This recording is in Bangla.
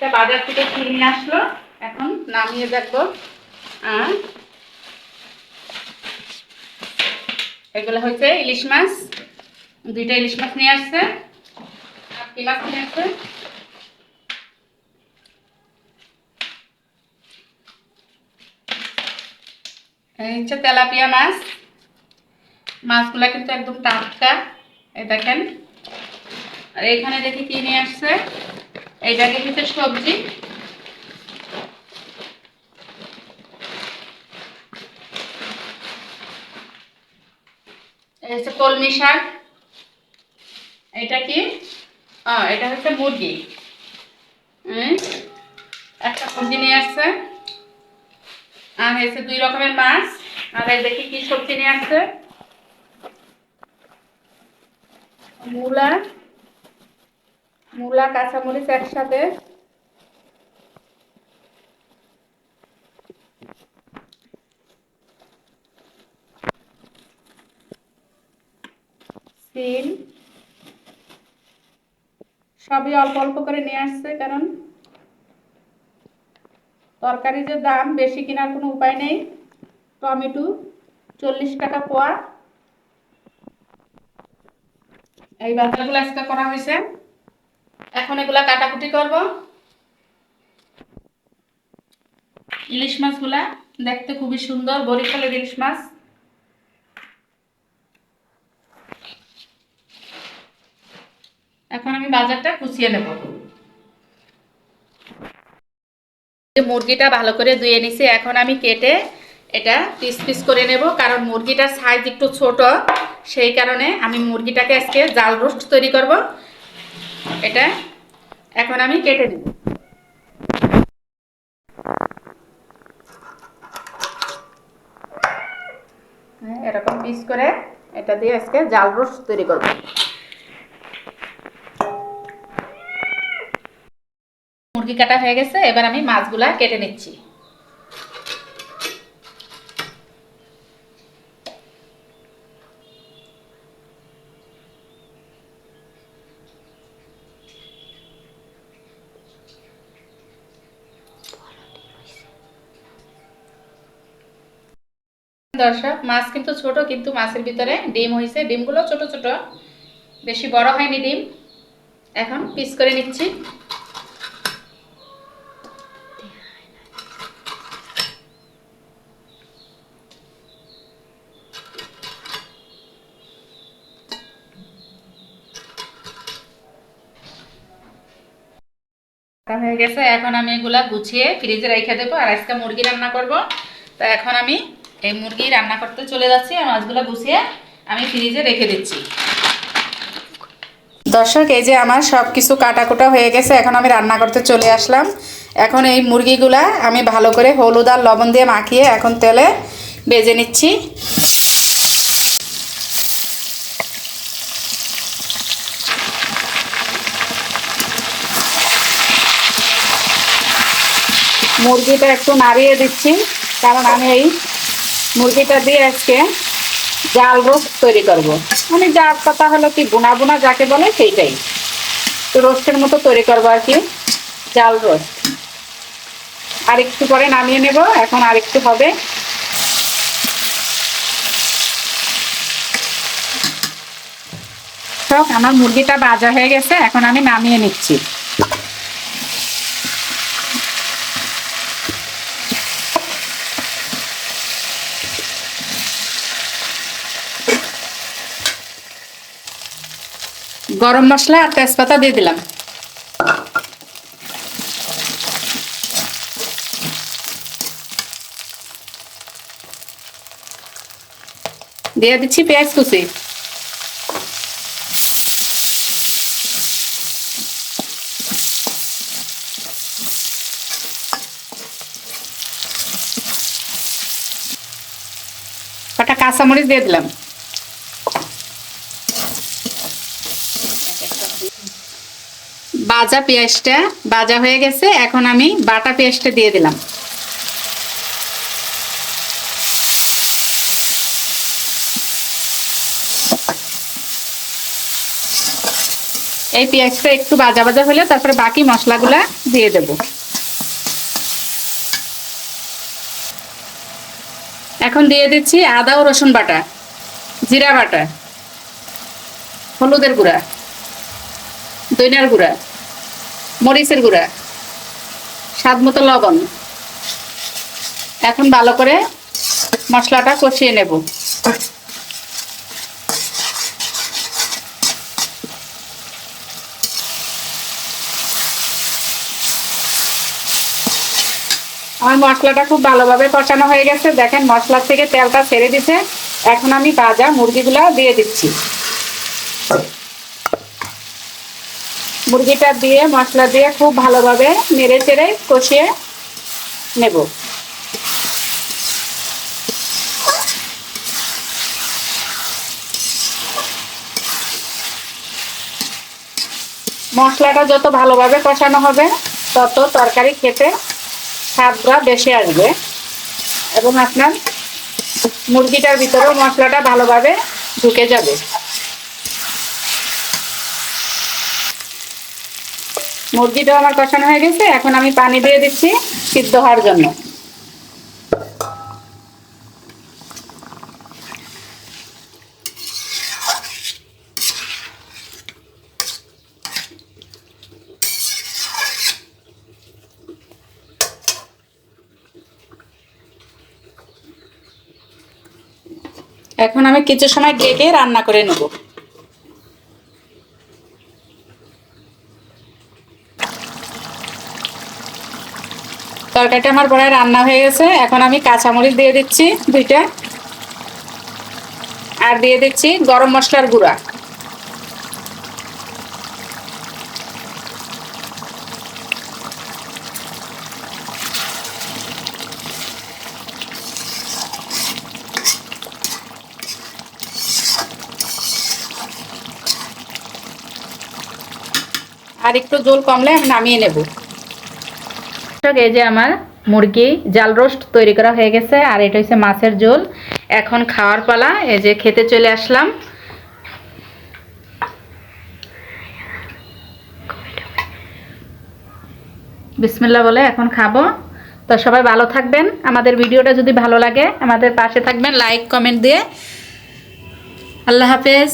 আজকে বাজার থেকে কিনে আসলো। এখন নামিয়ে দেখব। এগুলো হচ্ছে ইলিশ মাছ। দুইটা ইলিশ মাছ নিয়ে আসছে। আর কি মাছ নিয়ে আসছে? হচ্ছে তেলাপিয়া মাছ। মাছগুলা কিন্তু একদম টাটকা। এই দেখেন। আর এখানে দেখি কি নিয়ে আসছে? এইটা হচ্ছে সবজি হচ্ছে কলমি শাক। এটা কি? এটা হচ্ছে মুরগি। একটা সবজি নিয়ে আসছে। আর হয়েছে দুই রকমের মাছ। আর দেখি কি সবজি নিয়ে আসছে। মূলা। মূলা, কাঁচামরিচ একসাথে। সবই অল্প অল্প করে নিয়ে আসছে, কারণ তরকারি যে দাম বেশি কেনার কোনো উপায় নেই। টমেটো চল্লিশ টাকা পোয়া। এই বাজারগুলো আজকে করা হয়েছে। এখন এগুলা কাটাকুটি করব। ইলিশ মাছগুলা দেখতে খুবই সুন্দর, বরিশালের ইলিশ মাছ। এখন আমি বাজারটা কুচিয়ে নেব। মুরগিটা ভালো করে ধুয়ে নিছি, এখন আমি কেটে এটা পিস পিস করে নেব, কারণ মুরগিটার সাইজ একটু ছোট, সেই কারণে আমি মুরগিটাকে আজকে জাল রোস্ট তৈরি করব। এটা এখন আমি কেটে নেব। হ্যাঁ, এরকম পিস করে এটা দিয়ে আজকে জাল রস তৈরি করব। মুরগি কাটা হয়ে গেছে এবার আমি মাছগুলা কেটে নিচ্ছি। দর্শক, মাছ কিন্তু ছোট, কিন্তু মাছের ভিতরে ডিম হয়েছে ডিমগুলো ছোট ছোট, বেশি বড় হয়নি ডিম। এখন পিস করে নিচ্ছি। হয়ে গেছে, এখন আমি এগুলা গুছিয়ে ফ্রিজে রেখে দেবো, আর আজকে মুরগি রান্না করব। তো এখন আমি এই মুরগি রান্না করতে চলে যাচ্ছি, আর মাছগুলো গুছিয়ে আমি ফ্রিজে রেখে দিচ্ছি। দর্শক, এই যে আমার সব কিছু কাটাকুটা হয়ে গেছে, এখন আমি রান্না করতে চলে আসলাম। এখন এই মুরগিগুলা আমি ভালো করে হলুদ আর লবণ দিয়ে মাখিয়ে এখন তেলে বেজে নিচ্ছি। মুরগিটা একটু নাড়িয়ে দিচ্ছি, কারণ আমি এই মুরগিটা দিয়ে আজকে জাল রোস্ট তৈরি করব। মানে যার কথা হলো কি, বুনা বুনা যাকে বলে সেইটাই। তো রোস্টের মতো তৈরি করব আর কি, জাল রোস্ট। আর একটু পরে নামিয়ে নেব, এখন আর একটু হবে। আমার মুরগিটা বাজা হয়ে গেছে, এখন আমি নামিয়ে নিচ্ছি। গরম মশলা আর তেজপাতা দিয়ে দিলাম। দিয়ে দিচ্ছি পেঁয়াজ কুচি। কটা কাঁচামরিচ দিয়ে দিলাম। বাজা পেঁয়াজটা বাজা হয়ে গেছে, এখন আমি বাটা পেঁয়াজটা দিয়ে দিলাম। এই পেঁয়াজটা একটু ভাজা ভাজা হলে তারপরে বাকি মশলাগুলা দিয়ে দেব। এখন দিয়ে দিচ্ছি আদা ও রসুন বাটা, জিরা বাটা, হলুদের গুঁড়া দইনার গুঁড়া। মরিচের গুঁড়া, স্বাদ মতো লবণ। এখন ভালো করে মশলাটা কষিয়ে নেব। আমার মশলাটা খুব ভালোভাবে কষানো হয়ে গেছে। দেখেন মশলার থেকে তেলটা ছেড়ে দিছে। এখন আমি ভাজা মুরগিগুলো দিয়ে দিচ্ছি। মুরগিটা দিয়ে মশলা দিয়ে খুব ভালোভাবে নেড়ে চেড়ে কষিয়ে নেব। মশলাটা যত ভালোভাবে কষানো হবে, তত তরকারি খেতে স্বাদটা বেশি আসবে এবং আপনার মুরগিটার ভিতরেও মশলাটা ভালোভাবে ঢুকে যাবে। মুরগিটাও আমার কষানো হয়ে গেছে, এখন আমি পানি দিয়ে দিচ্ছি সিদ্ধ হওয়ার জন্য। এখন আমি কিছু সময় ডেকে রান্না করে নেব। তরকারিটা আমার প্রায় রান্না হয়ে গেছে। এখন আমি কাঁচামরিচ দিয়ে দিচ্ছি দুইটা। আর দিয়ে দিচ্ছি গরম মশলার গুঁড়া। আর একটু জল কমলে আমি নামিয়ে নেব। এই যে আমার মুরগি, জাল রোস্ট তৈরি করা হয়ে গেছে, আর এটা হচ্ছে মাছের ঝোল। এখন খাওয়ার পালা, এই যে খেতে চলে আসলাম। বিসমিল্লা বলে এখন খাব। তো সবাই ভালো থাকবেন। আমাদের ভিডিওটা যদি ভালো লাগে, আমাদের পাশে থাকবেন, লাইক, কমেন্ট দিয়ে। আল্লাহ হাফেজ।